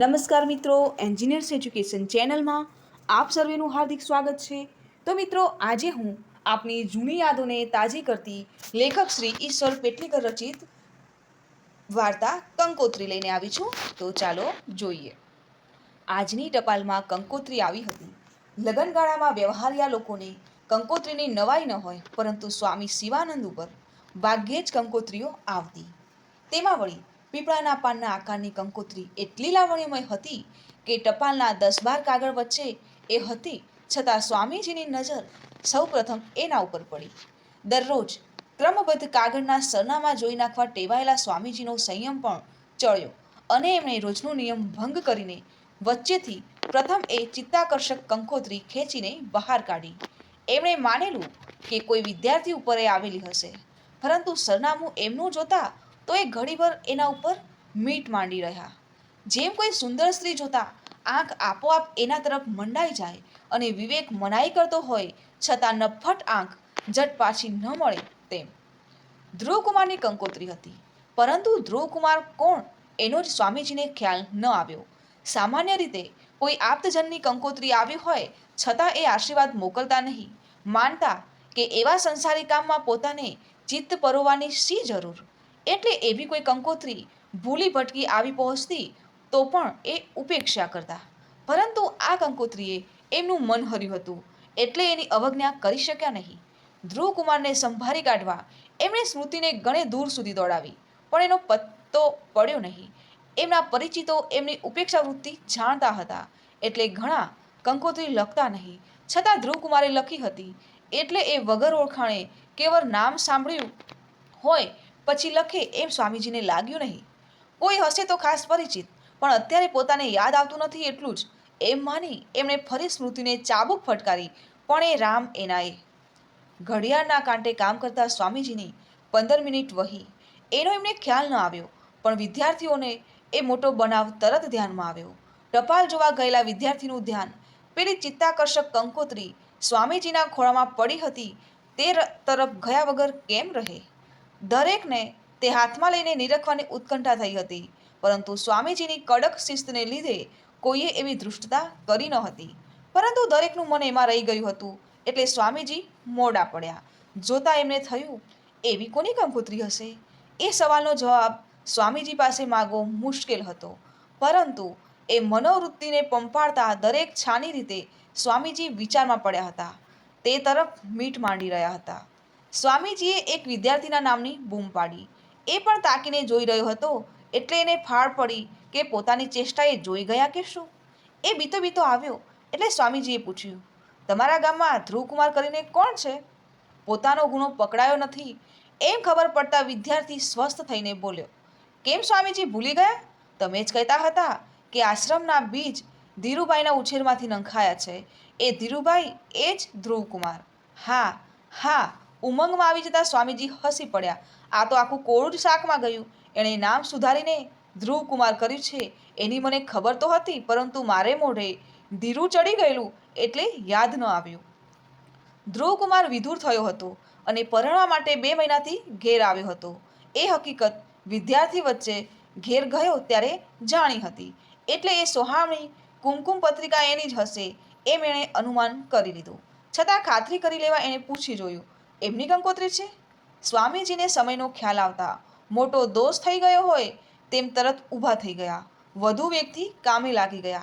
નમસ્કાર મિત્રો engineers education ચેનલમાં આપ સર્વેનું હાર્દિક સ્વાગત છે. તો મિત્રો, આજે હું આપની જૂની યાદોને તાજી કરતી લેખક શ્રી ઈશ્વર પેટલીકર રચિત વાર્તા કંકોત્રી લઈને આવી છું. તો ચાલો જોઈએ. આજની ટપાલમાં કંકોત્રી આવી હતી. લગ્નગાળામાં વ્યવહારિયા લોકોને કંકોત્રીની નવાઈ ન હોય, પરંતુ સ્વામી શિવાનંદ ઉપર ભાગ્યે જ કંકોત્રીઓ આવતી. તેમાં વળી પીપળાના પાનના આકારની કંકોત્રી એટલી લાવણ્યમય હતી કે ટપાલના દસ બાર કાગળ વચ્ચે એ હતી, છતાં સ્વામીજીની નજર સૌપ્રથમ એના ઉપર પડી. દરરોજ ક્રમબદ્ધ કાગળના સરનામા જોઈ નાખવા ટેવાયેલા સ્વામીજીનો સંયમ પણ ચડ્યો અને એમણે રોજનો નિયમ ભંગ કરીને વચ્ચેથી પ્રથમ એ ચિત્તાકર્ષક કંકોત્રી ખેંચીને બહાર કાઢી. એમણે માનેલું કે કોઈ વિદ્યાર્થી ઉપર એ આવેલી હશે, પરંતુ સરનામું એમનું જોતા તો એ ઘડીભર એના ઉપર મીટ માંડી રહ્યા. જેમ કોઈ સુંદર સ્ત્રી જોતા આંખ આપોઆપ એના તરફ મંડાઈ જાય અને વિવેક મનાઈ કરતો હોય, છતાં નફટ આંખ જટ પાછી ન મળે તેમ. ધ્રુવકુમારની કંકોત્રી હતી. પરંતુ ધ્રુવકુમાર કોણ એનો જ સ્વામીજીને ખ્યાલ ન આવ્યો. સામાન્ય રીતે કોઈ આપ્તજનની કંકોત્રી આવી હોય, છતાં એ આશીર્વાદ મોકલતા નહીં. માનતા કે એવા સંસારી કામમાં પોતાને ચિત્ત પરોવાની શી જરૂર? એટલે એવી કોઈ કંકોત્રી ભૂલી ભટકી આવી પહોંચતી તો પણ એ ઉપેક્ષા કરતા. પરંતુ આ કંકોત્રીએ એમનું મન હર્યું હતું. એટલે એની અવજ્ઞા કરી શક્યા નહીં. ધ્રુવકુમારને સંભાળી કાઢવા એમણે સ્મૃતિને ઘણે દૂર સુધી દોડાવી. પણ એનો પત્તો પડ્યો નહીં. એમના પરિચિતો એમની ઉપેક્ષા વૃત્તિ જાણતા હતા. એટલે ઘણા કંકોત્રી લખતા નહીં. છતાં ધ્રુવકુમારે લખી હતી. એટલે એ વગર ઓળખાણે કેવળ નામ સાંભળ્યું હોય પછી લખે, એમ સ્વામીજીને લાગ્યું નહીં. કોઈ હશે તો ખાસ પરિચિત, પણ અત્યારે પોતાને યાદ આવતું નથી એટલું જ. એમ માની, એમણે ફરી સ્મૃતિને ચાબુક ફટકારી, પણ એ રામ એનાએ. ઘડિયાળના કાંટે કામ કરતા સ્વામીજીની પંદર મિનિટ વહી. એનો એમને ખ્યાલ ન આવ્યો, પણ વિદ્યાર્થીઓને એ મોટો બનાવ તરત ધ્યાનમાં આવ્યો. ટપાલ જોવા ગયેલા વિદ્યાર્થીનું ધ્યાન, પેલી ચિત્તાકર્ષક કંકોત્રી સ્વામીજીના ખોળામાં પડી હતી, તે તરફ ગયા વગર કેમ રહે? દરેકને તે હાથમાં લઈને નિરખવાની ઉત્કંઠા થઈ હતી. પરંતુ સ્વામીજીની કડક શિસ્તને લીધે કોઈએ એવી ધૃષ્ટતા કરી ન હતી. પરંતુ દરેકનું મન એમાં રહી ગયું હતું. એટલે સ્વામીજી મોડા પડ્યા. જોતા એમને થયું, એવી કોની કંકોત્રી હશે? એ સવાલનો જવાબ સ્વામીજી પાસે માગવો મુશ્કેલ હતો. પરંતુ એ મનોવૃત્તિને પંપાડતા દરેક છાની રીતે સ્વામીજી વિચારમાં પડ્યા હતા. તે તરફ મીટ માંડી રહ્યા હતા. સ્વામીજીએ એક વિદ્યાર્થીના નામની બૂમ પાડી. એ પણ તાકીને જોઈ રહ્યો હતો, એટલે એને ફાળ પડી કે પોતાની ચેષ્ટાએ જોઈ ગયા કે શું? એ બીતો બીતો આવ્યો, એટલે સ્વામીજીએ પૂછ્યું, તમારા ગામમાં ધ્રુવકુમાર કરીને કોણ છે? પોતાનો ગુનો પકડાયો નથી. એમ ખબર પડતા વિદ્યાર્થી સ્વસ્થ થઈને બોલ્યો, કેમ સ્વામીજી ભૂલી ગયા? તમે જ કહેતા હતા કે આશ્રમના બીજ ધીરુભાઈના ઉછેરમાંથી નંખાયા છે. એ ધીરુભાઈ એ જ ધ્રુવકુમાર. હા હા ઉમંગમાં આવી જતા સ્વામીજી હસી પડ્યા. આ તો આખું કોળું જ શાકમાં ગયું. એણે નામ સુધારીને ધ્રુવકુમાર કર્યું છે. એની મને ખબર તો હતી, પરંતુ મારે મોઢે ધીરું ચડી ગયેલું એટલે યાદ ન આવ્યું. ધ્રુવકુમાર વિધુર થયો હતો અને પરણવા માટે બે મહિનાથી ઘેર આવ્યો હતો. એ હકીકત વિદ્યાર્થી વચ્ચે ઘેર ગયો ત્યારે જાણી હતી. એટલે એ સોહામણી કુમકુમ પત્રિકા એની જ હશે એમ એણે અનુમાન કરી લીધું. છતાં ખાતરી કરી લેવા એણે પૂછી જોયું. એમની કંકોત્રી છે? સ્વામીજીને સમયનો ખ્યાલ આવતા મોટો દોષ થઈ ગયો હોય તેમ તરત ઊભા થઈ ગયા. વધુ વ્યક્તિ કામે લાગી ગયા.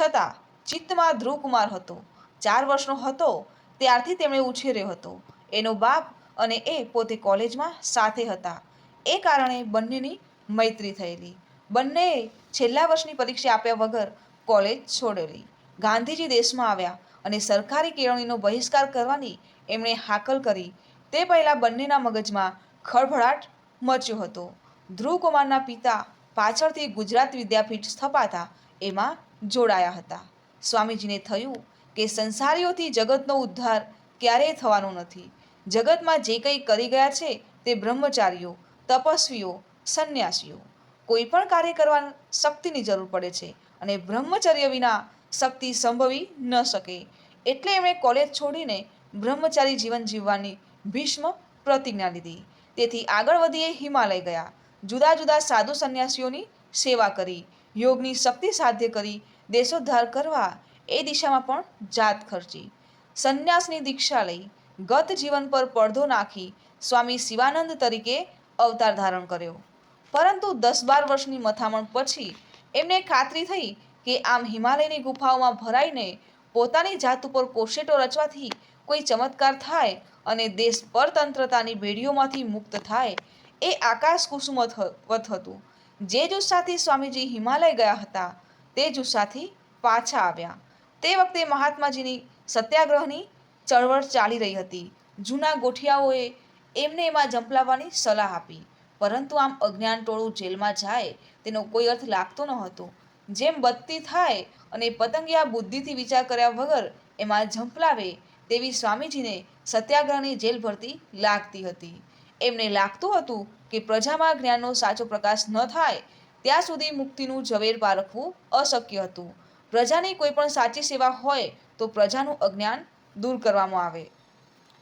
છતાં ચિત્તમાં ધ્રુવકુમાર હતો. ચાર વર્ષનો હતો, ત્યારથી તેમણે ઉછેર્યો હતો. એનો બાપ અને એ પોતે કોલેજમાં સાથે હતા. એ કારણે બંનેની મૈત્રી થયેલી. બંનેએ છેલ્લા વર્ષની પરીક્ષા આપ્યા વગર કોલેજ છોડેલી. ગાંધીજી દેશમાં આવ્યા અને સરકારી કેળવણીનો બહિષ્કાર કરવાની એમણે હાકલ કરી. તે પહેલાં બંનેના મગજમાં ખળભળાટ મચ્યો હતો. ધ્રુવકુમારના પિતા પાછળથી ગુજરાત વિદ્યાપીઠ સ્થપાતા એમાં જોડાયા હતા. સ્વામીજીને થયું કે સંસારીઓથી જગતનો ઉદ્ધાર ક્યારેય થવાનો નથી. જગતમાં જે કંઈ કરી ગયા છે તે બ્રહ્મચારીઓ, તપસ્વીઓ, સંન્યાસીઓ. કોઈ પણ કાર્ય કરવા શક્તિની જરૂર પડે છે અને બ્રહ્મચર્ય વિના શક્તિ સંભવી ન શકે. એટલે એમણે કોલેજ છોડીને બ્રહ્મચારી જીવન જીવવાની ભીષ્મ પ્રતિજ્ઞા લીધી. તેથી આગળ વધીએ હિમાલય ગયા. જુદા જુદા સાધુ સંન્યાસીઓની સેવા કરી. યોગની શક્તિ સાધ્ય કરી. દેશોદ્ધાર કરવા. એ દિશામાં પણ જાત ખર્ચી. સંન્યાસની દીક્ષા લઈ ગત જીવન પર પડદો નાખી સ્વામી શિવાનંદ તરીકે અવતાર ધારણ કર્યો. પરંતુ દસ બાર વર્ષની મથામણ પછી એમને ખાતરી થઈ કે આમ હિમાલયની ગુફાઓમાં ભરાઈને પોતાની જાત ઉપર કોશેટો રચવાથી કોઈ ચમત્કાર થાય અને દેશ પરતંત્રતાની બેડીઓમાંથી મુક્ત થાય, એ આકાશ કુસુમત હ- હતું. જે જુસ્સાથી સ્વામીજી હિમાલય ગયા હતા, તે જુસ્સાથી પાછા આવ્યા. તે વખતે મહાત્માજીની સત્યાગ્રહની ચળવળ ચાલી રહી હતી. જૂના ગોઠિયાઓએ એમને એમાં જંપલાવવાની સલાહ આપી. પરંતુ આમ અજ્ઞાન ટોળું જેલમાં જાય, તેનો કોઈ અર્થ લાગતો ન હતો. જેમ બત્તી થાય અને પતંગિયા બુદ્ધિથી વિચાર કર્યા વગર એમાં ઝંપલાવે તેવી સ્વામીજીને સત્યાગ્રહની જેલ ભરતી લાગતી હતી. એમને લાગતું હતું કે પ્રજામાં જ્ઞાનનો સાચો પ્રકાશ ન થાય, ત્યાં સુધી મુક્તિનું ઝવેર પારખવું અશક્ય હતું. પ્રજાની કોઈ પણ સાચી સેવા હોય તો પ્રજાનું અજ્ઞાન દૂર કરવામાં આવે.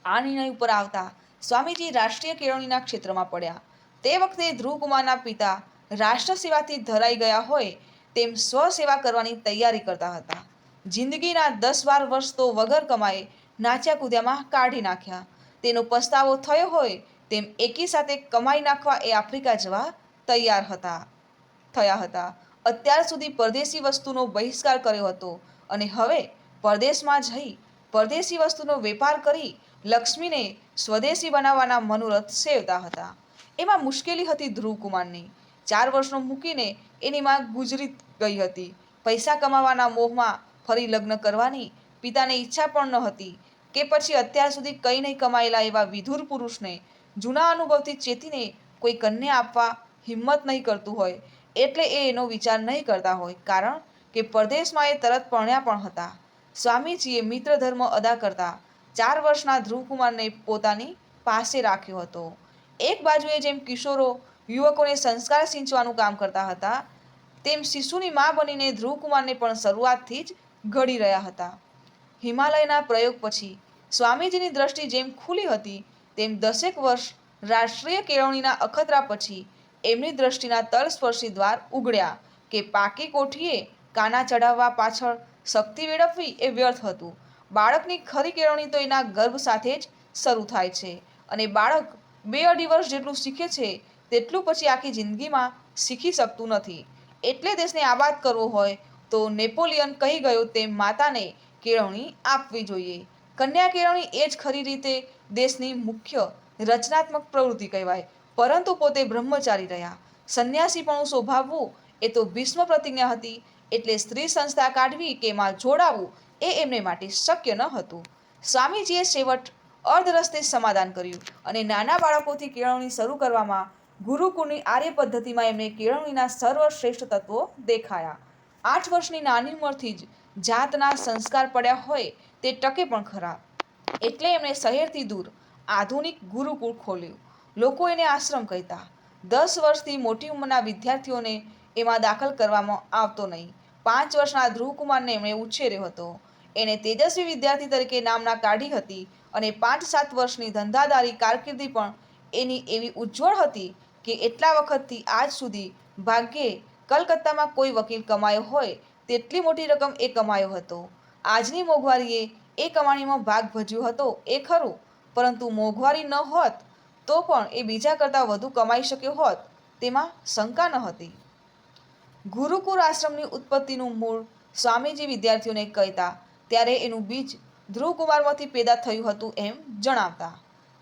આ નિર્ણય ઉપર આવતા સ્વામીજી રાષ્ટ્રીય કેળવણીના ક્ષેત્રમાં પડ્યા. તે વખતે ધ્રુવકુમારના પિતા રાષ્ટ્ર સેવાથી ધરાઈ ગયા હોય તેમ સ્વસેવા કરવાની તૈયારી કરતા હતા. જિંદગીના દસ બાર વર્ષ તો વગર કમાએ નાચ્યા કૂદ્યામાં કાઢી નાખ્યા. તેનો પસ્તાવો થયો હોય તેમ એકી સાથે કમાઈ નાખવા એ આફ્રિકા જવા તૈયાર હતા. થયા હતા. અત્યાર સુધી પરદેશી વસ્તુનો બહિષ્કાર કર્યો હતો અને હવે પરદેશમાં જઈ પરદેશી વસ્તુનો વેપાર કરી લક્ષ્મીને સ્વદેશી બનાવવાના મનોરથ સેવતા હતા. એમાં મુશ્કેલી હતી ધ્રુવકુમારની. ચાર વર્ષનો મૂકીને એની માં ગુજરી ગઈ હતી. પૈસા કમાવાના મોહમાં ફરી લગ્ન કરવાની પિતાને ઈચ્છા પણ ન હતી. કે પછી અત્યાર સુધી કંઈ નહીં કમાયેલા એવા વિધુર પુરુષને જૂના અનુભવથી ચેતીને કોઈ કન્યા આપવા હિંમત નહીં કરતું હોય, એટલે એ એનો વિચાર નહીં કરતા હોય, કારણ કે પરદેશમાં એ તરત પરણ્યા પણ હતા. સ્વામીજીએ મિત્ર ધર્મ અદા કરતા ચાર વર્ષના ધ્રુવકુમારને પોતાની પાસે રાખ્યો હતો. એક બાજુએ જેમ કિશોરો યુવકોને સંસ્કાર સિંચવાનું કામ કરતા હતા, તેમ શિશુની મા બનીને ધ્રુવકુમારને પણ શરૂઆતથી જ ઘડી રહ્યા હતા. હિમાલયના પ્રયોગ પછી સ્વામીજીની દ્રષ્ટિ જેમ ખુલી હતી, તેમ દસેક વર્ષ રાષ્ટ્રીય કેળવણીના અખતરા પછી એમની દ્રષ્ટિના તલસ્પર્શી દ્વાર ઉગડ્યા કે પાકી કોઠીએ કાના ચઢાવવા પાછળ શક્તિ વેડફવી એ વ્યર્થ હતું. બાળકની ખરી કેળવણી તો એના ગર્ભ સાથે જ શરૂ થાય છે અને બાળક બે અઢી વર્ષ જેટલું શીખે છે, તેટલું પછી આખી જિંદગીમાં શીખી શકતું નથી. એટલે દેશને આબાદ કરવો હોય તો નેપોલિયન કહી ગયો તેમ માતાને કેળવણી આપવી જોઈએ. કન્યા કેળવણી એ જ ખરી રીતે દેશની મુખ્ય રચનાત્મક પ્રવૃત્તિ કહેવાય. પરંતુ પોતે બ્રહ્મચારી રહ્યા. સંન્યાસીપણું શોભાવવું એ તો ભીષ્મ પ્રતિજ્ઞા હતી. એટલે સ્ત્રી સંસ્થા કાઢવી કે માં જોડાવવું એ એમને માટે શક્ય ન હતું. સ્વામીજીએ છેવટ અર્ધ રસ્તે સમાધાન કર્યું અને નાના બાળકોથી કેળવણી શરૂ કરવામાં ગુરુકુળની આર્ય પદ્ધતિમાં એમને કેળવણીના સર્વશ્રેષ્ઠ તત્વો દેખાયા. આઠ વર્ષની નાની ઉંમરથી જ જાતના સંસ્કાર પડ્યા હોય તે ટકે પણ ખરા એટલે એમણે શહેરથી દૂર આધુનિક ગુરુકુળ ખોલ્યું. લોકો એને આશ્રમ કહેતા. દસ વર્ષથી મોટી ઉંમરના વિદ્યાર્થીઓને એમાં દાખલ કરવામાં આવતો નહીં. પાંચ વર્ષના ધ્રુવકુમારને એમણે ઉછેર્યો હતો. એણે તેજસ્વી વિદ્યાર્થી તરીકે નામના કાઢી હતી અને પાંચ સાત વર્ષની ધંધાદારી કારકિર્દી પણ એની એવી ઉજ્જવળ હતી કે એટલા વખતથી આજ સુધી ભાગ્યે કલકત્તામાં કોઈ વકીલ કમાયો હોય તેટલી મોટી રકમ એ કમાયો હતો. આજની મોંઘવારીએ એ કમાણીમાં ભાગ ભજ્યો હતો, એ ખરું. પરંતુ મોંઘવારી ન હોત તો પણ એ બીજા કરતાં વધુ કમાઈ શક્યો હોત, તેમાં શંકા ન હતી. ગુરુકુળ આશ્રમની ઉત્પત્તિનું મૂળ સ્વામીજી વિદ્યાર્થીઓને કહેતા ત્યારે એનું બીજ ધ્રુવકુમારમાંથી પેદા થયું હતું એમ જણાવતા.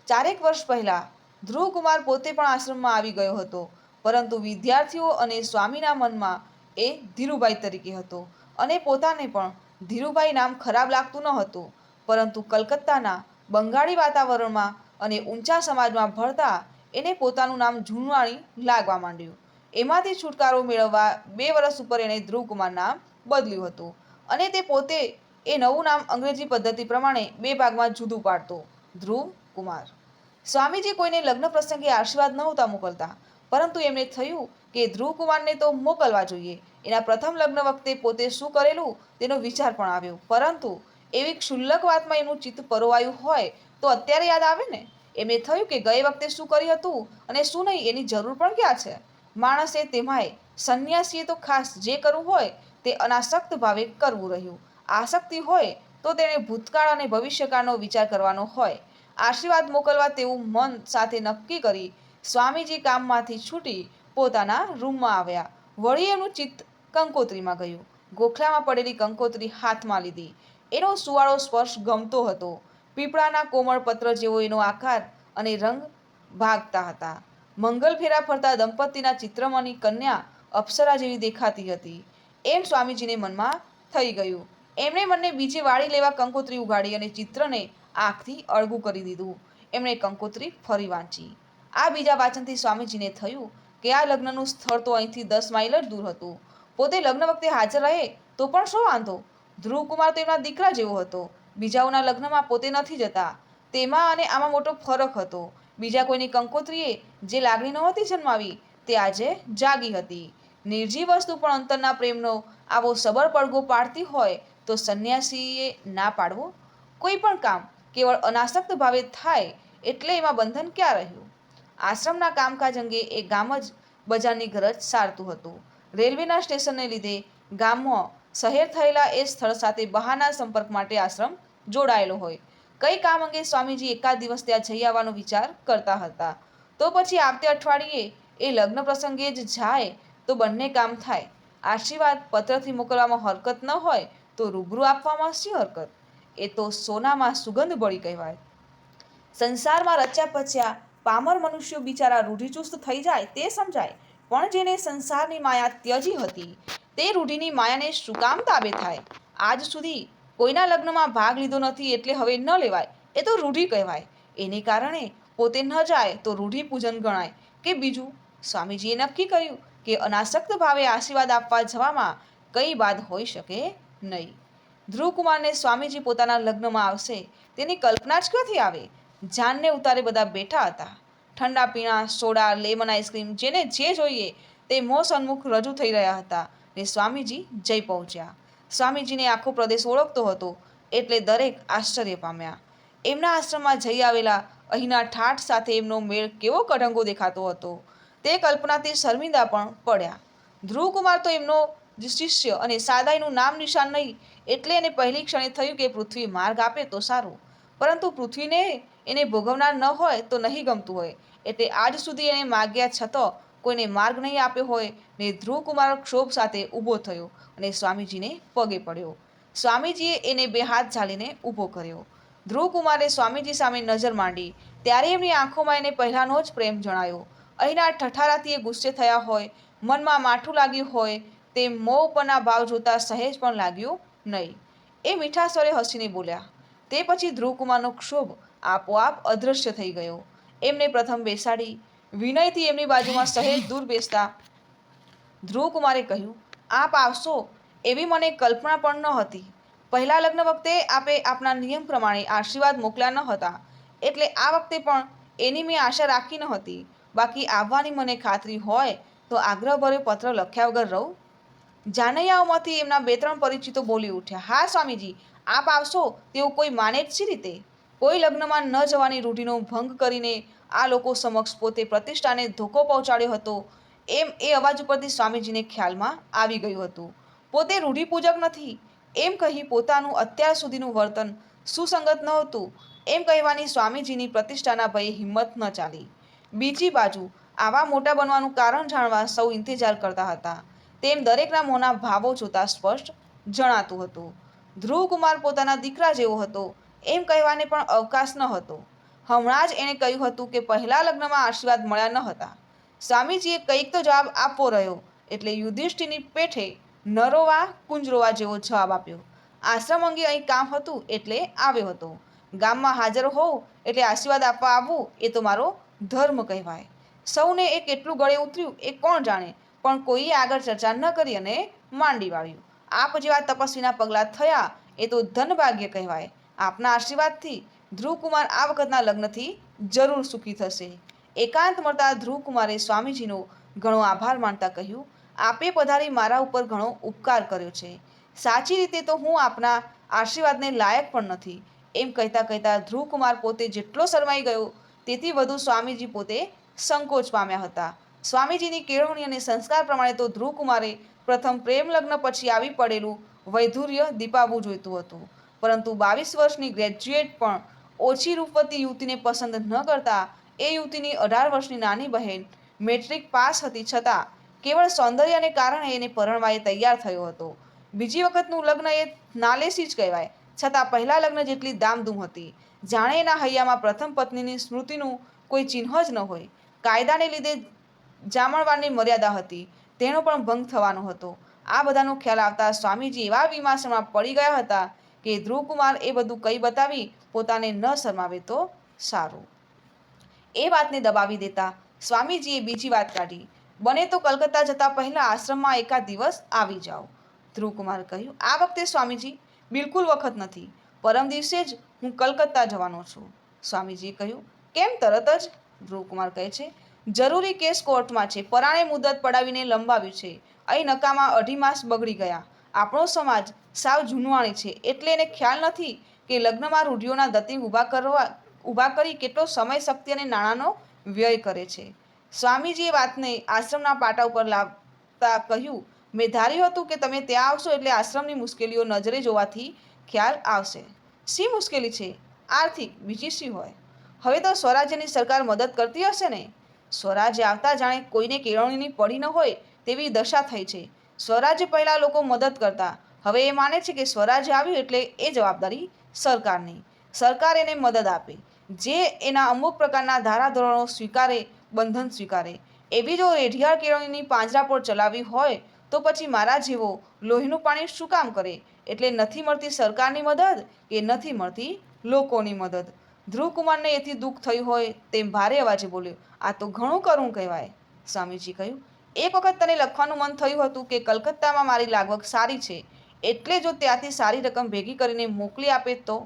ચારેક વર્ષ પહેલાં ધ્રુવકુમાર પોતે પણ આશ્રમમાં આવી ગયો હતો, પરંતુ વિદ્યાર્થીઓ અને સ્વામીના મનમાં એ ધીરુભાઈ તરીકે હતો અને પોતાને પણ ધીરુભાઈ નામ ખરાબ લાગતું ન હતું, પરંતુ કલકત્તાના બંગાળી વાતાવરણમાં અને ઊંચા સમાજમાં ભળતા એને પોતાનું નામ જૂનવાણી લાગવા માંડ્યું. એમાંથી છુટકારો મેળવવા બે વર્ષ ઉપર એણે ધ્રુવકુમાર નામ બદલ્યું હતું અને તે પોતે એ નવું નામ અંગ્રેજી પદ્ધતિ પ્રમાણે બે ભાગમાં જુદું પાડતો. ધ્રુવ કુમાર સ્વામીજી કોઈને લગ્ન પ્રસંગે આશીર્વાદ નહોતા મોકલતા, પરંતુ એમને થયું કે ધ્રુવકુમારને તો મોકલવા જોઈએ. એના પ્રથમ લગ્ન વખતે પોતે શું કરેલું તેનો વિચાર પણ આવ્યો. પરંતુ એવી ક્ષુલ્લક વાતમાં એમનું ચિત્ત પરોવાયું હોય તો અત્યારે યાદ આવે ને? એમને થયું કે ગઈ વખતે શું કર્યું હતું અને શું નહીં એની જરૂર પણ ક્યાં છે? માણસે તેમાંય સંન્યાસીએ તો ખાસ જે કરવું હોય તે અનાસક્ત ભાવે કરવું રહ્યું. આસક્તિ હોય તો તેણે ભૂતકાળ અને ભવિષ્યકાળનો વિચાર કરવાનો હોય. આશીર્વાદ મોકલવા તેવું મન સાથે નક્કી કરી સ્વામીજી કામમાંથી છૂટી પોતાના રૂમમાં આવ્યા. વળી એમનું ચિત્ત કંકોત્રીમાં ગયું. ગોખલામાં પડેલી કંકોત્રી હાથમાં લીધી. એનો સુવાળો સ્પર્શ ગમતો હતો. પીપળાના કોમળ પત્ર જેવો એનો આકાર અને રંગ ભાગતા હતા. મંગલ ફેરા ફરતા દંપતીના ચિત્રમાંની કન્યા અપ્સરા જેવી દેખાતી હતી. એમ સ્વામીજીને મનમાં થઈ ગયું. એમણે મને બીજે વાળી લેવા કંકોત્રી ઉગાડી અને ચિત્રને આંખથી અળગું કરી દીધું. એમણે કંકોત્રી ફરી વાંચી. આ બીજા વાંચનથી સ્વામીજીને થયું કે આ લગ્નનું સ્થળ તો અહીંથી દસ માઇલ જ દૂર હતું. પોતે લગ્ન વખતે હાજર રહે તો પણ શું વાંધો? ધ્રુવકુમાર તો એમના દીકરા જેવો હતો. બીજાઓના લગ્નમાં પોતે નથી જતા. તેમાં અને આમાં મોટો ફરક હતો. બીજા કોઈની કંકોત્રીએ જે લાગણી નહોતી જન્માવી તે આજે જાગી હતી. નિર્જીવ વસ્તુ પણ અંતરના પ્રેમનો આવો સબર પડઘો પાડતી હોય તો સંન્યાસીએ ના પાડવો? કોઈ પણ કામ કેવળ અનાસક્ત ભાવે થાય એટલે એમાં બંધન ક્યાં રહ્યું? આશ્રમના કામકાજ અંગે એ ગામ જ બજારની ગરજ સારતું હતું. રેલવેના સ્ટેશનને લીધે ગામમાં શહેર થયેલા એ સ્થળ સાથે બહારના સંપર્ક માટે આશ્રમ જોડાયેલો હોય. કઈ કામ અંગે સ્વામીજી એકાદ દિવસ ત્યાં જઈ આવવાનો વિચાર કરતા હતા. તો પછી આવતે અઠવાડિયે એ લગ્ન પ્રસંગે જ જાય તો બંને કામ થાય. આશીર્વાદ પત્રથી મોકલવામાં હરકત ન હોય તો રૂબરૂ આપવામાં શી હરકત? એ તો સોનામાં સુગંધ બળી કહેવાય. સંસારમાં રચ્યા પચ્યા પામર મનુષ્યો બિચારા રૂઢિચુસ્ત થઈ જાય તે સમજાય. પણ જેને સંસારની માયા ત્યજી હતી, તે રૂઢિની માયાને શું કામ તાબે થાય? આજ સુધી કોઈના લગ્નમાં ભાગ લીધો નથી એટલે હવે ન લેવાય, એ તો રૂઢિ કહેવાય. એને કારણે પોતે ન જાય તો રૂઢિ પૂજન ગણાય. કે બીજું, સ્વામીજીએ નક્કી કર્યું કે અનાસક્ત ભાવે આશીર્વાદ આપવા જવામાં કઈ બાદ હોઈ શકે નહીં. ધ્રુવકુમારને સ્વામીજી પોતાના લગ્નમાં આવશે, તેની કલ્પના જ ક્યાંથી આવે? જાનને ઉતારે બધા બેઠા હતા. ઠંડા પીણા, સોડા, લેમન આઈસ્ક્રીમ જેને જે જોઈએ તે મોં સન્મુખ રજૂ થઈ રહ્યા હતા ને સ્વામીજી જઈ પહોંચ્યા. સ્વામીજીને આખો પ્રદેશ ઓળખતો હતો એટલે દરેક આશ્ચર્ય પામ્યા. એમના આશ્રમમાં જઈ આવેલા અહીંના ઠાઠ સાથે એમનો મેળ કેવો કઢંગો દેખાતો હતો. તે કલ્પનાથી શર્મિંદા પણ પડ્યા. ધ્રુવકુમાર તો એમનો શિષ્ય અને સાદાઈનું નામ નિશાન નહીં એટલે એને પહેલી ક્ષણે થયું કે પૃથ્વી માર્ગ આપે તો સારું. પરંતુ પૃથ્વીને એને ભોગવનાર ન હોય તો નહીં ગમતું હોય. એટલે આજ સુધી એને માગ્યા છતાં કોઈને માર્ગ નહીં આપ્યો હોય ને ધ્રુવકુમાર ક્ષોભ સાથે ઊભો થયો અને સ્વામીજીને પગે પડ્યો. સ્વામીજીએ એને બે હાથ ઝાલીને ઊભો કર્યો. ધ્રુવકુમારે સ્વામીજી સામે નજર માંડી. ત્યારે એમની આંખોમાં એને પહેલાંનો જ પ્રેમ જણાયો. અહીંના ઠઠારાથી એ ગુસ્સે થયા હોય, મનમાં માઠું લાગ્યું હોય તે મોં ઉપરના ભાવ જોતા સહેજ પણ લાગ્યું નહીં. એ મીઠા સ્વરે હસીને બોલ્યા તે પછી ધ્રુવકુમારનો ક્ષોભ આપોઆપ અદૃશ્ય થઈ ગયો. એમને પ્રથમ બેસાડી, વિનયથી એમની બાજુમાં સહેજ દૂર બેસતા ધ્રુવકુમારે કહ્યું, આપ આવશો એવી મને કલ્પના પણ ન હતી. પહેલા લગ્ન વખતે આપે આપના નિયમ પ્રમાણે આશીર્વાદ મોકલ્યા ન હતા. એટલે આ વખતે પણ એની મેં આશા રાખી ન હતી. બાકી આવવાની મને ખાતરી હોય તો આગ્રહભર્યો પત્ર લખ્યા વગર રહું. જાનૈયાઓમાંથી એમના બે ત્રણ પરિચિતો બોલી ઉઠ્યા, હા, સ્વામીજી આપ આવશો તેવું કોઈ માને જ રીતે? કોઈ લગ્નમાં ન જવાની રૂઢિનો ભંગ કરીને આ લોકો સમક્ષ પોતે પ્રતિષ્ઠાને ધોકો પહોંચાડ્યો હતો એમ એ અવાજ ઉપરથી સ્વામીજીને ખ્યાલમાં આવી ગયું હતું. પોતે રૂઢિપૂજક નથી. એમ કહી પોતાનું અત્યાર સુધીનું વર્તન સુસંગત નહોતું એમ કહેવાની સ્વામીજીની પ્રતિષ્ઠાના ભયે હિંમત ન ચાલી. બીજી બાજુ આવા મોટા બનવાનું કારણ જાણવા સૌ ઇંતજાર કરતા હતા. તેમ દરેકના મોંના ભાવો જોતા સ્પષ્ટ જણાતું હતું. ધ્રુવકુમાર પોતાના દીકરા જેવો હતો. એમ કહેવાને પણ અવકાશ ન હતો. હમણાં જ એણે કહ્યું હતું કે પહેલા લગ્નમાં આશીર્વાદ મળ્યા ન હતા. સ્વામીજીએ કંઈક તો જવાબ આપવો રહ્યો, એટલે યુધિષ્ઠિરની પેઠે નરોવા કુંજરોવા જેવો જવાબ આપ્યો. આશ્રમ અંગે અહીં કામ હતું એટલે આવ્યો હતો. ગામમાં હાજર હોઉં એટલે આશીર્વાદ આપવા આવવું એ તો મારો ધર્મ કહેવાય. સૌને એ કેટલું ગળે ઉતર્યું એ કોણ જાણે, પણ કોઈએ આગળ ચર્ચા ન કરી અને માંડી વાળ્યું. આપ જેવા તપસ્વીના પગલાં થયા એ તો ધનભાગ્ય કહેવાય. આપના આશીર્વાદથી ધ્રુવકુમાર આ વખતના લગ્નથી જરૂર સુખી થશે. એકાંત મળતા ધ્રુવકુમારે સ્વામીજીનો ઘણો આભાર માનતા કહ્યું, આપે પધારી મારા ઉપર ઘણો ઉપકાર કર્યો છે. સાચી રીતે તો હું આપના આશીર્વાદને લાયક પણ નથી. એમ કહેતા કહેતા ધ્રુવકુમાર પોતે જેટલો શરમાઈ ગયો, તેથી વધુ સ્વામીજી પોતે સંકોચ પામ્યા હતા. સ્વામીજીની કેળવણી અને સંસ્કાર પ્રમાણે તો ધ્રુવકુમારે પ્રથમ પ્રેમ લગ્ન પછી આવી પડેલું વૈધુર્ય દીપાવવું જોઈતું હતું. પરંતુ બાવીસ વર્ષની ગ્રેજ્યુએટ પણ ઓછી રૂપવતી યુવતીને પસંદ ન કરતા એ યુવતીની અઢાર વર્ષની નાની બહેન મેટ્રિક પાસ હતી છતાં કેવળ સૌંદર્યને કારણે એને પરણવા એ તૈયાર થયો હતો. બીજી વખતનું લગ્ન એ નાલેસી જ કહેવાય. છતાં પહેલાં લગ્ન જેટલી દામધૂમ હતી. જાણે એના હૈયામાં પ્રથમ પત્નીની સ્મૃતિનું કોઈ ચિહ્ન જ ન હોય. કાયદાને લીધે જામણવારની મર્યાદા હતી. તેનો પણ ભંગ થવાનો હતો. આ બધાનો ખ્યાલ આવતા સ્વામીજી એવા વિમાસણમાં પડી ગયા હતા કે ધ્રુવકુમાર એ બધું કઈ બતાવી પોતાને ન શરમાવે તો સારું. એ વાતને દબાવી દેતા સ્વામીજીએ બીજી વાત કાઢી. બને તો કલકત્તા જતા પહેલાં આશ્રમમાં એકાદ દિવસ આવી જાઓ. ધ્રુવકુમાર કહ્યું. આ વખતે સ્વામીજી, બિલકુલ વખત નથી. પરમ દિવસે જ હું કલકત્તા જવાનો છું. સ્વામીજીએ કહ્યું. કેમ? તરત જ? ધ્રુવકુમાર કહે છે. જરૂરી કેસ કોર્ટમાં છે. પરાણે મુદત પડાવીને લંબાવ્યું છે. અહીં નકામાં અઢી માસ બગડી ગયા. આપણો સમાજ સાવ જૂનવાણી છે. એટલે એને ખ્યાલ નથી કે લગ્નમાં રૂઢિઓના દત્તી ઊભા કરવા, ઊભા કરી કેટલો સમય, શક્તિ અને નાણાંનો વ્યય કરે છે. સ્વામીજીએ વાતને આશ્રમના પાટા ઉપર લાવતા કહ્યું, મેં ધાર્યું હતું કે તમે ત્યાં આવશો એટલે આશ્રમની મુશ્કેલીઓ નજરે જોવાથી ખ્યાલ આવશે. શી મુશ્કેલી છે? આર્થિક, બીજી શી હોય? હવે તો સ્વરાજ્યની સરકાર મદદ કરતી હશે ને? સ્વરાજ્ય આવતા જાણે કોઈને કેળવણીની પડી ન હોય તેવી દશા થઈ છે. સ્વરાજ્ય પહેલાં લોકો મદદ કરતા. હવે એ માને છે કે સ્વરાજ્ય આવ્યું એટલે એ જવાબદારી સરકારની. સરકાર એને મદદ આપે. જે એના અમુક પ્રકારના ધારાધોરણો સ્વીકારે, બંધન સ્વીકારે. એવી જો રેઢિયાળ કેળવણીની પાંજરાપોળ ચલાવી હોય, તો પછી મારા જેવો લોહીનું પાણી શું કામ કરે? એટલે નથી મળતી સરકારની મદદ કે નથી મળતી લોકોની મદદ? ધ્રુવકુમારને એથી દુઃખ થયું હોય તેમ ભારે અવાજે બોલ્યો, આ તો ઘણું કરું કહેવાય. સ્વામીજી કહ્યું, એક વખત તને લખવાનું મન થયું હતું કે કલકત્તામાં મારી લાગવગ સારી છે, એટલે જો ત્યાંથી સારી રકમ ભેગી કરીને મોકલી આપે તો?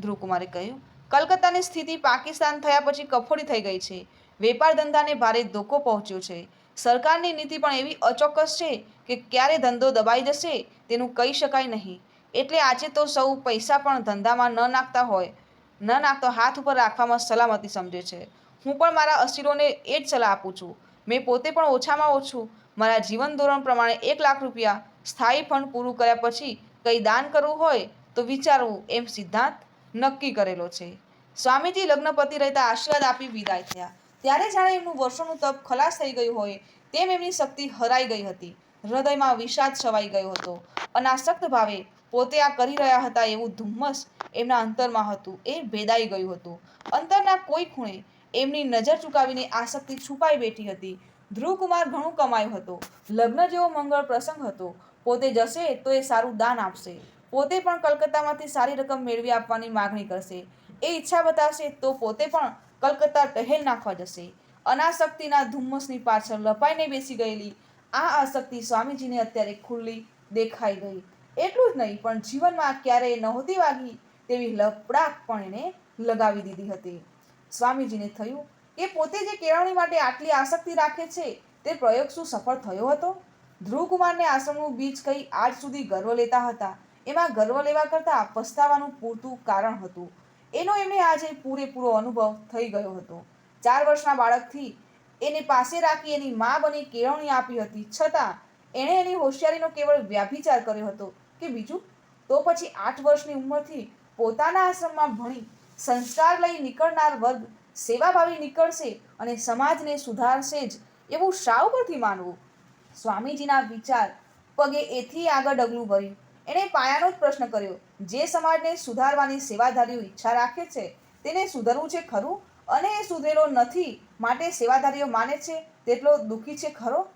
ધ્રુવકુમારે કહ્યું, કલકત્તાની સ્થિતિ પાકિસ્તાન થયા પછી કફોડી થઈ ગઈ છે. વેપાર ધંધાને ભારે ધોકો પહોંચ્યો છે. સરકારની નીતિ પણ એવી અચોક્કસ છે કે ક્યારે ધંધો દબાઈ જશે તેનું કહી શકાય નહીં. એટલે આજે તો સૌ પૈસા પણ ધંધામાં ન નાખતા હોય. ન નાખતો હાથ ઉપર રાખવામાં સલામતી સમજે છે. હું પણ મારા અસીરોને એ જ સલાહ આપું છું. મેં પોતે પણ ઓછામાં ઓછું મારા જીવન ધોરણ પ્રમાણે એક લાખ રૂપિયા સ્થાયી ફંડ પૂરું કર્યા પછી કંઈ દાન કરવું હોય તો વિચારવું એમ સિદ્ધાંત નક્કી કરેલો છે. સ્વામીજી લગ્નપતિ રહેતા આશીર્વાદ આપી વિદાય થયા. ત્યારે જાણે એમનું વર્ષોનું તપ ખલાસ થઈ ગયું હોય તેમ એમની શક્તિ હરાઈ ગઈ હતી. હૃદયમાં વિષાદ છવાઈ ગયો હતો. અનાસક્ત ભાવે પોતે આ કરી રહ્યા હતા એવું ધુમ્મસ એમના અંતરમાં હતું. એ ભેદાઈ ગયું હતું. અંતરના કોઈ ખૂણે એમની નજર ચૂકાવીને આસક્તિ છુપાઈ બેઠી હતી. ધ્રુવકુમાર ઘણું કમાયું હતું. લગ્ન જેવો મંગળ પ્રસંગ હતો. પોતે જશે તો એ સારું દાન આપશે. પોતે પણ કલકત્તામાંથી સારી રકમ મેળવી આપવાની માગણી કરશે. એ ઈચ્છા બતાવશે તો પોતે પણ કલકત્તા ટહેલ નાખવા જશે. અનાસક્તિના ધુમ્મસની પાછળ લપાઈને બેસી ગયેલી આ આસક્તિ સ્વામીજીને અત્યારે ખુલ્લી દેખાઈ ગઈ. એટલું જ નહીં, પણ જીવનમાં ક્યારેય નહોતી વાગી તેવી લપડાક પણ એને લગાવી દીધી હતી. સ્વામીજીને થયું કે પોતે જે કેળવણી માટે આટલી આસક્તિ રાખે છે, તે પ્રયોગ શું સફળ થયો હતો? ધ્રુવકુમારને આશ્રમનું બીજ કહી આજ સુધી ગર્વ લેતા હતા. એમાં ગર્વ લેવા કરતાં પસ્તાવાનું પૂરતું કારણ હતું. એનો એમને આજે પૂરેપૂરો અનુભવ થઈ ગયો હતો. ચાર વર્ષના બાળકથી એને પાસે રાખી એની મા બની કેળવણી આપી હતી. છતાં, એણે એની હોશિયારીનો કેવળ વ્યાભિચાર કર્યો હતો. કે બીજું? તો પછી આઠ વર્ષની ઉંમરથી પોતાના આશ્રમમાં ભણી સંસ્કાર લઈ નીકળનાર વર્ગ સેવાભાવી નીકળશે અને સમાજને સુધારશે જ એવું શાવ પરથી માનવું? સ્વામીજીના વિચાર પગે એથી આગળ ડગલું ભર્યું. એણે પાયાનો જ પ્રશ્ન કર્યો, જે સમાજને સુધારવાની સેવાધારીઓ ઈચ્છા રાખે છે, તેને સુધરવું છે ખરું? અને એ સુધરેલો નથી માટે સેવાધારીઓ માને છે, તેટલો દુઃખી છે ખરો?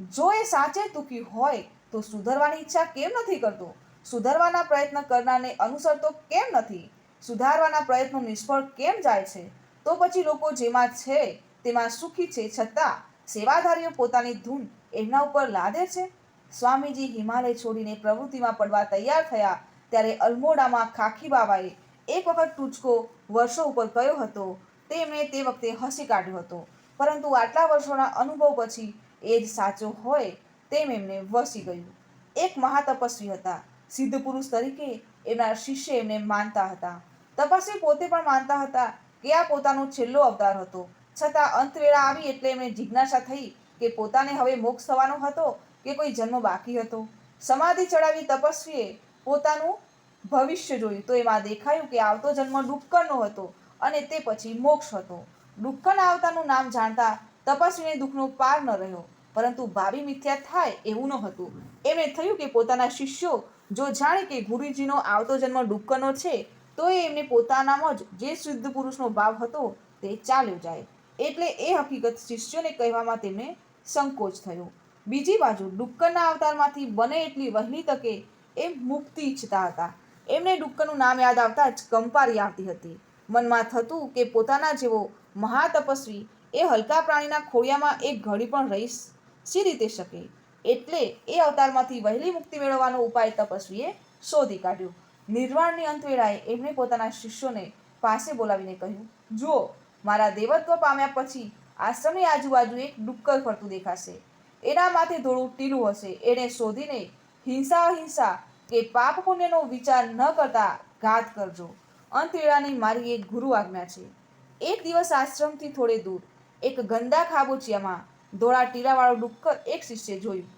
જો એ સાચે દુઃખી હોય તો સુધરવાની ઈચ્છા કેમ નથી કરતો? સુધારવાના પ્રયત્ન કરનારને અનુસરતો કેમ નથી? સુધારવાના પ્રયત્નો નિષ્ફળ કેમ જાય છે? તો પછી લોકો જેમાં છે, તેમાં સુખી છે છતાં સેવાધારીઓ પોતાની ધૂન એમના ઉપર લાદે છે? સ્વામીજી હિમાલય છોડીને પ્રવૃત્તિમાં પડવા તૈયાર થયા ત્યારે અલમોડામાં ખાખી બાબાએ એક વખત ટૂચકો વર્ષો ઉપર કયો હતો, તેમણે તે વખતે હસી કાઢ્યો હતો. પરંતુ આટલા વર્ષોના અનુભવ પછી એ જ સાચો હોય તેમ એમને વસી ગયું. એક મહાતપસ્વી હતા. સિદ્ધ પુરુષ તરીકે એમના શિષ્ય એમને માનતા હતા. તપસ્વી પોતે પણ માનતા હતા કે આ પોતાનો છેલ્લો અવતાર હતો. છતાં અંતવેળા આવી એટલે એમને જિજ્ઞાસા થઈ કે પોતાને હવે મોક્ષ થવાનો હતો કે કોઈ જન્મ બાકી હતો. સમાધિ ચડાવી તપસ્વીએ પોતાનું ભવિષ્ય જોયું તો એમાં દેખાયું કે આવતો જન્મ ડુક્કરનો હતો અને તે પછી મોક્ષ હતો. ડુક્કર આવતાનું નામ જાણતા તપસ્વીને દુઃખનો પાર ન રહ્યો. પરંતુ ભાવિ મિથ્યા થાય એવું ન હતું. એમણે થયું કે પોતાના શિષ્યો જો જાણે કે ગુરુજીનો આવતો જન્મ ડુક્કરનો છે તો એ એમને પોતાનામાં જ જે શુદ્ધ પુરુષનો ભાવ હતો તે ચાલ્યો જાય. એટલે એ હકીકત શિષ્યોને કહેવામાં તેમને સંકોચ થયો. બીજી બાજુ ડુક્કરના અવતારમાંથી બને એટલી વહેલી તકે એ મુક્તિ ઈચ્છતા હતા. એમને ડુક્કરનું નામ યાદ આવતા જ કંપારી આવતી હતી. મનમાં થતું કે પોતાના જેવો મહાતપસ્વી એ હલકા પ્રાણીના ખોળિયામાં એક ઘડી પણ રહી સી રીતે શકે? એટલે એ અવતારમાંથી વહેલી મુક્તિ મેળવવાનો ઉપાય તપસ્વીએ શોધી કાઢ્યો. નિર્વાણની અંતવેળાએ એમણે પોતાના શિષ્યોને પાસે બોલાવીને કહ્યું, જુઓ, મારા દેવત્વ પામ્યા પછી આશ્રમની આજુબાજુ એક ડુક્કર ફરતું દેખાશે. એના માથે થોડું ટીલું હશે. એને શોધીને હિંસા અહિંસા કે પાપ પુણ્યનો વિચાર ન કરતા ઘાત કરજો. અંતવેળાની મારી એક ગુરુ આજ્ઞા છે. એક દિવસ આશ્રમથી થોડે દૂર, એક ગંદા ખાબોચિયામાં ધોળા ટીરાવાળું ડુક્કર એક શિષ્ય જોયું.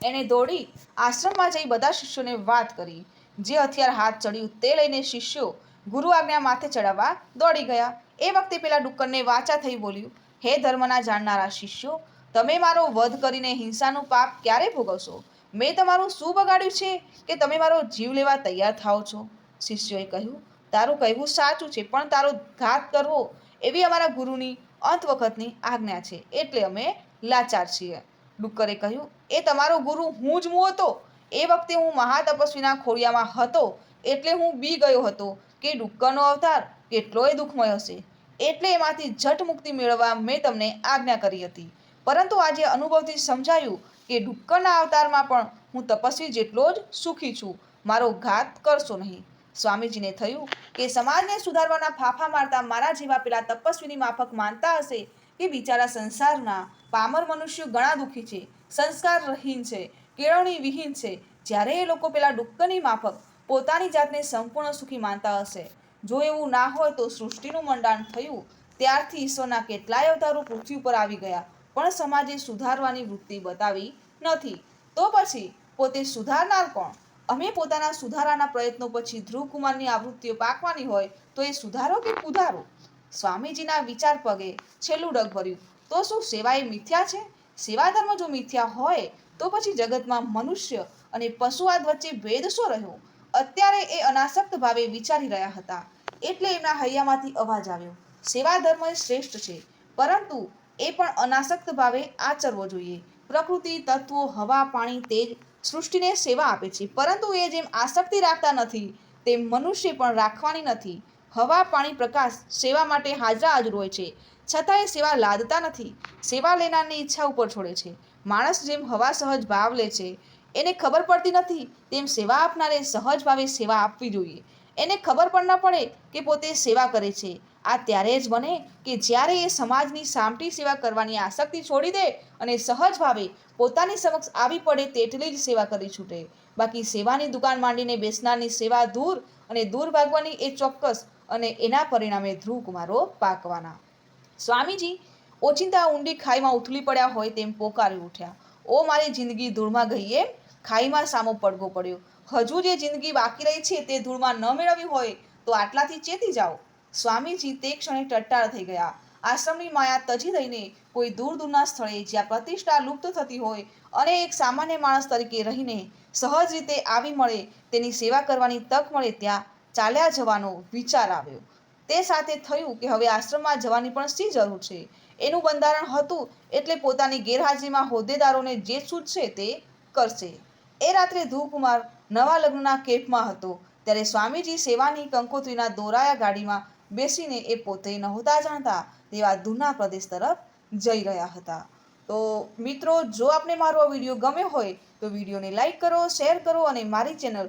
એણે દોડી આશ્રમમાં જઈ બધા શિષ્યોને વાત કરી. જે હથિયાર હાથ ચડ્યું તે લઈને શિષ્યો ગુરુ આજ્ઞા માથે ચડાવવા દોડી ગયા. એ વખતે પેલા ડુક્કરને વાચા થઈ બોલ્યું, હે ધર્મના જાણનારા શિષ્યો, તમે મારો વધ કરીને હિંસાનું પાપ ક્યારે ભોગવશો? મેં તમારું શું બગાડ્યું છે કે તમે મારો જીવ લેવા તૈયાર થાઓ છો? શિષ્યોએ કહ્યું, તારું કહેવું સાચું છે, પણ તારો ઘાત કરવો એવી અમારા ગુરુની અંત વખતની આજ્ઞા છે. એટલે અમે લાચાર છીએ. ડુક્કરે કહ્યું, એ તમારો ગુરુ હું જ હું હતો. એ વખતે હું મહાતપસ્વીના ખોળિયામાં હતો એટલે હું બી ગયો હતો કે ડુક્કરનો અવતાર કેટલોય દુઃખમય હશે. એટલે એમાંથી ઝટ મુક્તિ મેળવવા મેં તમને આજ્ઞા કરી હતી. પરંતુ આજે અનુભવથી સમજાયું કે ડુક્કરના અવતારમાં પણ હું તપસ્વી જેટલો જ સુખી છું. મારો ઘાત કરશો નહીં. સ્વામીજીને થયું કે સમાજને સુધારવાના ફાફા મારતા મારા જેવા પેલા તપસ્વીની માફક માનતા હશે કે બિચારા સંસારના પામર મનુષ્યો ઘણા દુઃખી છે સંસ્કાર રહીન છે, કેળવણી વિહીન છે. જ્યારે એ લોકો પેલા ડુક્કરની માફક પોતાની જાતને સંપૂર્ણ સુખી માનતા હશે. જો એવું ના હોય તો સૃષ્ટિનું મંડાણ થયું, ત્યારથી ઈશ્વરના કેટલાય અવતારો પૃથ્વી ઉપર આવી ગયા, પણ સમાજે સુધારવાની વૃત્તિ બતાવી નથી. તો પછી પોતે સુધારનાર કોણ? અમે પોતાના સુધારાના પ્રયત્નો પછી ધ્રુવકુમારની આવૃત્તિઓ પાકવાની હોય તો એ સુધારો કે પુધારો સ્વામીજીના વિચાર પગે છેલ્લું ડગ ભર્યું. તો શું સેવા એ મિથ્યા છે? સેવા ધર્મ જો મિથ્યા હોય, તો પછી જગતમાં મનુષ્ય અને પશુઆદ વચ્ચે ભેદ શું રહ્યો? અત્યારે એ અનાસક્ત ભાવે વિચારી રહ્યા હતા. એટલે એમના હૈયામાંથી અવાજ આવ્યો, સેવા ધર્મ એ શ્રેષ્ઠ છે, પરંતુ એ પણ અનાસક્ત ભાવે આચરવો જોઈએ. પ્રકૃતિ, તત્વો, હવા, પાણી, તેજ સૃષ્ટિને સેવા આપે છે. પરંતુ એ જેમ આસક્તિ રાખતા નથી, તેમ મનુષ્ય પણ રાખવાની નથી. હવા, પાણી, પ્રકાશ સેવા માટે હાજરા હાજર હોય છે. છતાં એ સેવા લાદતા નથી. સેવા લેનારની ઈચ્છા ઉપર છોડે છે. માણસ જેમ હવા સહજ ભાવ લે છે, એને ખબર પડતી નથી, તેમ સેવા આપનારે સહજ ભાવે સેવા આપવી જોઈએ. એને ખબર પણ ન પડે કે પોતે સેવા કરે છે. આ ત્યારે જ બને કે જ્યારે એ સમાજની સામટી સેવા કરવાની આસક્તિ છોડી દે અને સહજ ભાવે પોતાની સમક્ષ આવી પડે તેટલી જ સેવા કરી છૂટે. બાકી સેવાની દુકાન માંડીને બેસનારની સેવા દૂર અને દૂર ભાગવાની એ ચોક્કસ અને એના પરિણામે ધ્રુવ કુમારો પાકવાના. સ્વામીજી, ઓચિંતા ઊંડી ખાઈમાં ઉથલી પડ્યા હોય તેમ પોકારી ઉઠ્યા. ઓ મારી જિંદગી ધૂળમાં ગઈ એમ? ખાઈમાં સામો પડઘો પડ્યો. હજુ જે જિંદગી બાકી રહી છે તે ધૂળમાં ન મેળવી હોય તો આટલાથી ચેતી જાઓ. સ્વામીજી તે ક્ષણે ટટ્ટાર થઈ ગયા. આશ્રમની માયા તજી દઈને કોઈ દૂર દૂરના સ્થળે જ્યાં પ્રતિષ્ઠા લુપ્ત થતી હોય અને એક સામાન્ય માણસ તરીકે રહીને સહજ રીતે આવી મળે તેની સેવા કરવાની તક મળે ત્યાં ચાલ્યા જવાનો વિચાર આવ્યો. તે સાથે થયું કે હવે આશ્રમમાં જવાની પણ શી જરૂર છે? એનું બંધારણ હતું એટલે પોતાની ગેરહાજરીમાં હોદ્દેદારોને જે સૂચશે તે કરશે. એ રાત્રે ધ્રુવકુમાર નવા લગ્નના કેપમાં હતો. ત્યારે સ્વામીજી સેવાની કંકોત્રીના દોરાયા ગાડીમાં બેસીને એ પોતે નહોતા જાણતા તેવા દૂરના પ્રદેશ તરફ જઈ રહ્યા હતા. તો મિત્રો, જો આપને મારો આ વીડિયો ગમ્યો હોય તો વિડીયોને લાઈક કરો, શેર કરો અને મારી ચેનલ